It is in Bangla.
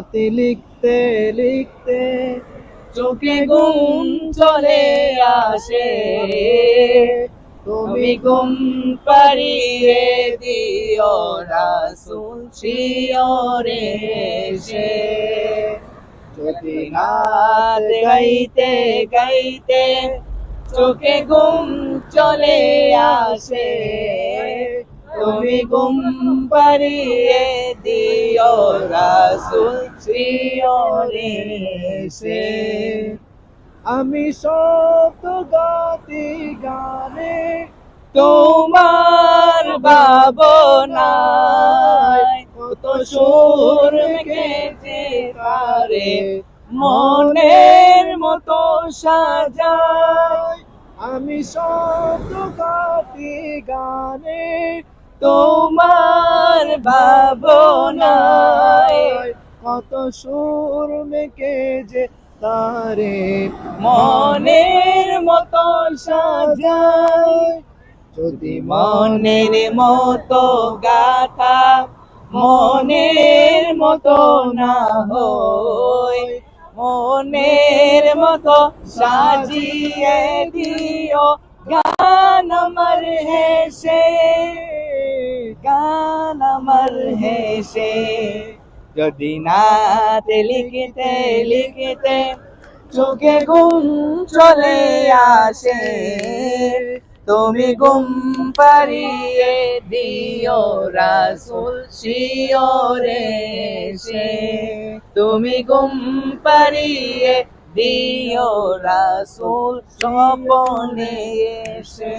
হাতে লিখতে লিখতে চোখে ঘুম চলে আসে। তুমি ঘুম পারিয়ে দিও রাসুল শিওরে সে যদি রাত গাইতে গাইতে চোখে ঘুম চলে আসে। তুমি ঘুম পারিয়ে দিও শিওরে সে আমি শব্দ গাতি গানে তোমার ভাবনায় কত সুর মেখেছে তারে মনের মতো সাজায়। আমি শব্দ গাতি গানে তোমার ভাবনায় কত সুর মেকে যে তারে মনের মতো সাজায়। যদি মনের মতো গাথা মনের মতো না হয়। মনের মতো সাজিয়ে দিও গান আমার হেসে আমার হেসে যদি নাতে লিখিতে লিখিতে চোখে ঘুম চলে আসে তুমি ঘুম পারিয়ে দিও রাসুল শিওরে সে তুমি ঘুম পারিয়ে দিও রাসুল স্বপনে এসে